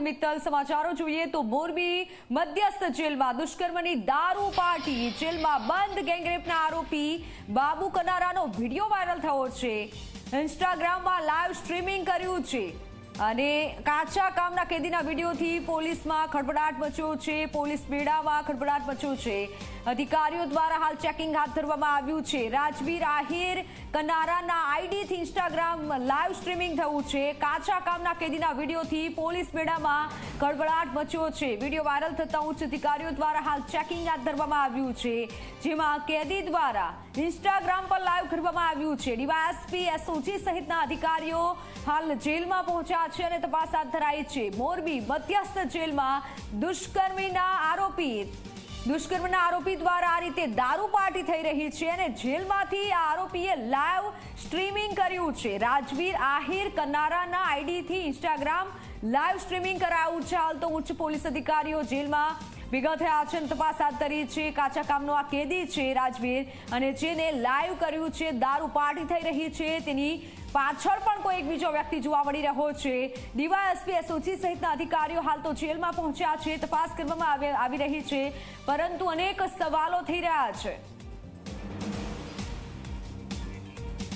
મિત્તલ સમાચારો જોઈએ તો મોરબી મધ્યસ્થ જેલમાં દુષ્કર્મની દારૂ પાર્ટી. જેલમાં બંધ ગેંગરેપના આરોપી બાબુ કનારાનો વીડિયો વાયરલ થયો છે. ઇન્સ્ટાગ્રામમાં લાઈવ સ્ટ્રીમિંગ કર્યું છે. અને કાચા કામના કેદીના વિડીયોથી પોલીસમાં ખળભળાટ મચ્યો છે. પોલીસ બેડામાં ખળભળાટ મચ્યો છે. અધિકારીઓ દ્વારા હાલ ચેકિંગ હાથ ધરવામાં આવ્યું છે. રાજવીર આહિર કનારાના આઈડીથી ઇન્સ્ટાગ્રામ લાઈવ સ્ટ્રીમિંગ થયું છે. કાચા કામના કેદીના વિડીયોથી પોલીસ બેડામાં કડબડાટ મચ્યો છે. વીડિયો વાયરલ થતા ઉચ્ચ અધિકારીઓ દ્વારા હાલ ચેકિંગ હાથ ધરવામાં આવ્યું છે. જેમાં કેદી દ્વારા ઇન્સ્ટાગ્રામ પર લાઈવ કરવામાં આવ્યું છે. ડીવાયએસપી, એસઓજી સહિતના અધિકારીઓ હાલ જેલમાં પહોંચ્યા છે અને તપાસ હાથ ધરાઈ છે. મોરબી મધ્યસ્થ જેલમાં દુષ્કર્મીના આરોપી દુષ્કર્મના આરોપી દ્વારા આ રીતે દારૂ પાર્ટી થઈ રહી છે અને જેલમાંથી આ આરોપીએ લાઈવ સ્ટ્રીમિંગ કર્યું છે. રાજવીર આહિર કનારાના આઈડીથી ઇન્સ્ટાગ્રામ લાઈવ સ્ટ્રીમિંગ કરાયું છે. હાલ તો ઉચ્ચ પોલીસ અધિકારીઓ જેલમાં થયા છે તપાસ હાથ ધરી છે. કાચા કામનો આ કેદી છે રાજવીર અને જેને લાઈવ કર્યું છે. દારૂ પાર્ટી થઈ રહી છે. તેની પાછળ પણ કોઈ એક બીજો વ્યક્તિ જોવા મળી રહ્યો છે. ડીવાયએસપી એસઓજી સહિતના અધિકારીઓ હાલ તો જેલમાં પહોંચ્યા છે. તપાસ કરવામાં આવે- રહી છે. પરંતુ અનેક સવાલો થઈ રહ્યા છે.